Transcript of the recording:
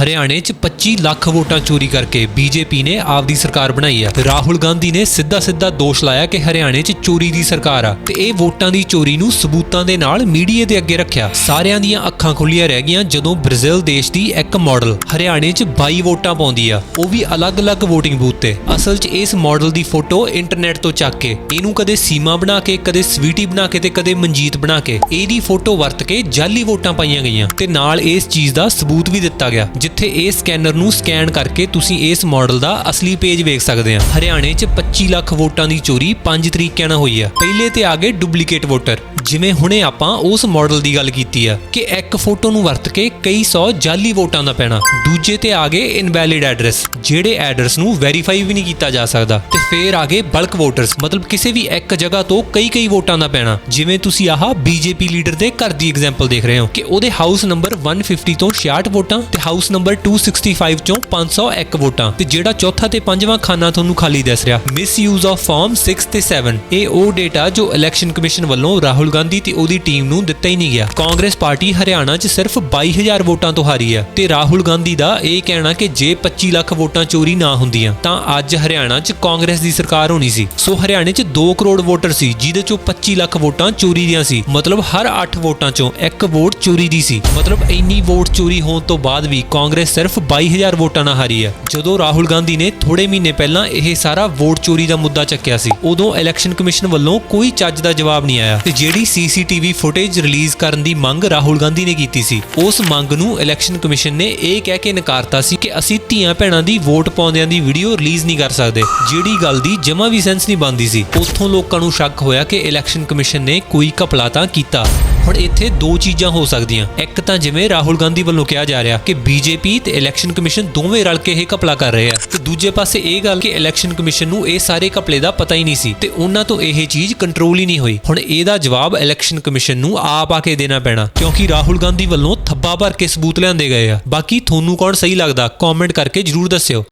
ਹਰਿਆਣੇ 'ਚ 25 ਲੱਖ ਵੋਟਾਂ ਚੋਰੀ ਕਰਕੇ ਬੀਜੇਪੀ ਨੇ ਆਪਦੀ ਸਰਕਾਰ ਬਣਾਈ ਆ। ਰਾਹੁਲ ਗਾਂਧੀ ਨੇ ਸਿੱਧਾ ਸਿੱਧਾ ਦੋਸ਼ ਲਾਇਆ ਕਿ ਹਰਿਆਣੇ 'ਚ ਚੋਰੀ ਦੀ ਸਰਕਾਰ ਆ ਤੇ ਇਹ ਵੋਟਾਂ ਦੀ ਚੋਰੀ ਨੂੰ ਸਬੂਤਾਂ ਦੇ ਨਾਲ ਮੀਡੀਆ ਦੇ ਅੱਗੇ ਰੱਖਿਆ। ਸਾਰਿਆਂ ਦੀਆਂ ਅੱਖਾਂ ਖੁੱਲੀਆਂ ਰਹਿ ਗਈਆਂ ਜਦੋਂ ਬ੍ਰਾਜ਼ੀਲ ਦੇਸ਼ ਦੀ ਇੱਕ ਮਾਡਲ ਹਰਿਆਣੇ 'ਚ 22 ਵੋਟਾਂ ਪਾਉਂਦੀ ਆ। ਉਹ ਵੀ ਅਲੱਗ-ਅਲੱਗ VOTING ਬੂਥ ਤੇ। ਅਸਲ 'ਚ ਇਸ ਮਾਡਲ ਦੀ ਫੋਟੋ ਇੰਟਰਨੈਟ ਤੋਂ ਚੱਕ ਕੇ, ਇਹਨੂੰ ਕਦੇ ਸੀਮਾ ਬਣਾ ਕੇ, ਕਦੇ ਸਵੀਟੀ ਬਣਾ ਕੇ ਤੇ ਕਦੇ ਮਨਜੀਤ ਬਣਾ ਕੇ, ਇਹਦੀ ਫੋਟੋ ਵਰਤ ਕੇ ਜਾਲੀ ਵੋਟਾਂ ਪਾਈਆਂ ਗਈਆਂ ਤੇ ਨਾਲ ਇਸ ਚੀਜ਼ ਦਾ ਸਬੂਤ ਵੀ ਦਿੱਤਾ ਗਿਆ ਜਿੱਥੇ ਇਹ ਸਕੈਨਰ ਨੂੰ ਸਕੈਨ ਕਰਕੇ ਤੁਸੀਂ ਇਸ ਮਾਡਲ ਦਾ ਅਸਲੀ ਪੇਜ ਵੇਖ ਸਕਦੇ ਆ। ਹਰਿਆਣੇ 'ਚ 25 ਲੱਖ ਵੋਟਾਂ ਦੀ ਚੋਰੀ 5 ਤਰੀਕਿਆਂ ਨਾਲ ਹੋਈ ਆ। ਪਹਿਲੇ ਤੇ ਆ ਗਏ ਡੁਪਲੀਕੇਟ ਵੋਟਰ। ਜਿਵੇਂ ਹੁਣੇ ਆਪਾਂ ਉਸ ਮਾਡਲ ਦੀ ਗੱਲ ਕੀਤੀ ਆ ਕਿ ਇੱਕ ਫੋਟੋ ਨੂੰ ਵਰਤ ਕੇ ਕਈ ਸੌ ਜਾਲੀ ਵੋਟਾਂ ਦਾ ਪੈਣਾ। ਦੂਜੇ ਤੇ ਆ ਗਏ ਇਨਵੈਲਿਡ ਐਡਰੈਸ, ਜਿਹੜੇ ਐਡਰੈਸ ਨੂੰ ਵੈਰੀਫਾਈ ਵੀ ਨਹੀਂ ਕੀਤਾ ਜਾ ਸਕਦਾ। ਤੇ ਫੇਰ ਆ ਗਏ ਬਲਕ ਵੋਟਰਸ, ਮਤਲਬ ਕਿਸੇ ਵੀ ਇੱਕ ਜਗ੍ਹਾ ਤੋਂ ਕਈ ਕਈ ਵੋਟਾਂ ਦਾ ਪੈਣਾ। ਜਿਵੇਂ ਤੁਸੀਂ ਆਹ ਬੀਜੇਪੀ ਲੀਡਰ ਦੇ ਘਰ ਦੀ ਐਗਜ਼ਾਮਪਲ ਦੇਖ ਰਹੇ ਹੋ ਕਿ ਉਹਦੇ ਹਾਊਸ ਨੰਬਰ 150 ਤੋਂ 66 ਵੋਟਾਂ ਤੇ ਹਾਊਸ ਨੰਬਰ 265 ਚੋਂ 501 ਵੋਟਾਂ। ਤੇ ਜਿਹੜਾ ਚੌਥਾ ਤੇ ਪੰਜਵਾਂ ਖਾਨਾ ਤੁਹਾਨੂੰ ਖਾਲੀ ਦਿਸ ਰਿਹਾ ਮਿਸਯੂਜ਼ ਆਫ ਫਾਰਮ 6 ਤੇ 7 ਇਹ ਉਹ ਡੇਟਾ ਜੋ ਇਲੈਕਸ਼ਨ ਕਮਿਸ਼ਨ ਵੱਲੋਂ ਰਾਹੁਲ ਗਾਂਧੀ ਤੇ ਉਹਦੀ ਟੀਮ ਨੂੰ ਦਿੱਤਾ ਹੀ ਨਹੀਂ ਗਿਆ। ਕਾਂਗਰਸ ਪਾਰਟੀ ਹਰਿਆਣਾ 'ਚ ਸਿਰਫ 22000 ਵੋਟਾਂ ਤੋਂ ਹਾਰੀ ਹੈ। ਤੇ ਰਾਹੁਲ ਗਾਂਧੀ ਦਾ ਇਹ ਕਹਿਣਾ ਕਿ ਜੇ 25 ਲੱਖ ਵੋਟਾਂ ਚੋਰੀ ਨਾ ਹੁੰਦੀਆਂ, ਤਾਂ ਅੱਜ ਹਰਿਆਣਾ 'ਚ ਕਾਂਗਰਸ ਦੀ ਸਰਕਾਰ ਹੋਣੀ ਸੀ। ਸੋ ਹਰਿਆਣੇ 'ਚ 2 ਕਰੋੜ ਵੋਟਰ ਸੀ, ਜਿਹਦੇ ਚੋਂ 25 ਲੱਖ ਵੋਟਾਂ ਚੋਰੀ ਦੀਆਂ ਸੀ। ਮਤਲਬ ਹਰ 8 ਵੋਟਾਂ ਚੋਂ ਇੱਕ ਵੋਟ ਚੋਰੀ ਦੀ ਸੀ। ਮਤਲਬ ਇੰਨੀ ਵੋਟ ਚੋਰੀ ਹੋਣ ਤੋਂ ਬਾਅਦ ਵੀ ਕਾਂਗਰਸ ਸਿਰਫ 22000 ਵੋਟਾਂ ਨਾਲ ਹਾਰੀ ਹੈ। ਜਦੋਂ ਰਾਹੁਲ ਗਾਂਧੀ ਨੇ ਥੋੜੇ ਮਹੀਨੇ ਪਹਿਲਾਂ ਇਹ ਸਾਰਾ ਵੋਟ ਚੋਰੀ ਦਾ ਮੁੱਦਾ ਚੱਕਿਆ ਸੀ, ਉਦੋਂ ਇਲੈਕਸ਼ਨ ਕਮਿਸ਼ਨ ਵੱਲੋਂ ਕੋਈ ਚੱਜ ਦਾ ਜਵਾਬ ਨਹੀਂ ਆਇਆ। ਤੇ ਜਿਹੜੀ ਸੀਸੀਟੀਵੀ ਫੁਟੇਜ ਰਿਲੀਜ਼ ਕਰਨ ਦੀ ਮੰਗ ਰਾਹੁਲ ਗਾਂਧੀ ਨੇ ਕੀਤੀ ਸੀ, ਉਸ ਮੰਗ ਨੂੰ ਇਲੈਕਸ਼ਨ ਕਮਿਸ਼ਨ ਨੇ ਇਹ ਕਹਿ ਕੇ ਨਕਾਰਤਾ ਸੀ ਕਿ ਅਸੀਂ ਧੀਆਂ ਭੈਣਾਂ ਦੀ ਵੋਟ ਪਾਉਂਦਿਆਂ ਦੀ ਵੀਡੀਓ ਰਿਲੀਜ਼ ਨਹੀਂ ਕਰ ਸਕਦੇ, ਜਿਹੜੀ ਗੱਲ ਦੀ ਜਮਾ ਵੀ ਸੈਂਸ ਨਹੀਂ ਬਣਦੀ ਸੀ। ਉੱਥੋਂ ਲੋਕਾਂ ਨੂੰ ਸ਼ੱਕ ਹੋਇਆ ਕਿ ਇਲੈਕਸ਼ਨ ਕਮਿਸ਼ਨ ਨੇ ਕੋਈ ਘਪਲਾ ਤਾਂ ਕੀਤਾ। ਹੁਣ ਇੱਥੇ ਦੋ ਚੀਜ਼ਾਂ ਹੋ ਸਕਦੀਆਂ। ਇੱਕ ਤਾਂ ਜਿਵੇਂ ਰਾਹੁਲ ਗਾਂਧੀ ਵੱਲੋਂ ਕਿਹਾ ਜਾ ਰਿਹਾ ਕਿ ਬੀਜੇਪੀ ਤੇ ਇਲੈਕਸ਼ਨ ਕਮਿਸ਼ਨ ਦੋਵੇਂ ਰਲ ਕੇ ਇਹ ਘਪਲਾ ਕਰ ਰਹੇ ਆ। ਤੇ ਦੂਜੇ ਪਾਸੇ ਇਹ ਗੱਲ ਕਿ ਇਲੈਕਸ਼ਨ ਕਮਿਸ਼ਨ ਨੂੰ ਇਹ ਸਾਰੇ ਘਪਲੇ ਦਾ ਪਤਾ ਹੀ ਨਹੀਂ ਸੀ ਤੇ ਉਹਨਾਂ ਤੋਂ ਇਹ ਚੀਜ਼ ਕੰਟਰੋਲ ਹੀ ਨਹੀਂ ਹੋਈ। ਹੁਣ ਇਹਦਾ ਜਵਾਬ ਇਲੈਕਸ਼ਨ ਕਮਿਸ਼ਨ ਨੂੰ ਆਪ ਆ ਕੇ ਦੇਣਾ ਪੈਣਾ, ਕਿਉਂਕਿ ਰਾਹੁਲ ਗਾਂਧੀ ਵੱਲੋਂ ਥੱਬਾ ਭਰ ਕੇ ਸਬੂਤ ਲਿਆਂਦੇ ਗਏ ਆ। ਬਾਕੀ ਤੁਹਾਨੂੰ ਕੌਣ ਸਹੀ ਲੱਗਦਾ ਕਮੈਂਟ ਕਰਕੇ ਜਰੂਰ ਦੱਸਿਓ।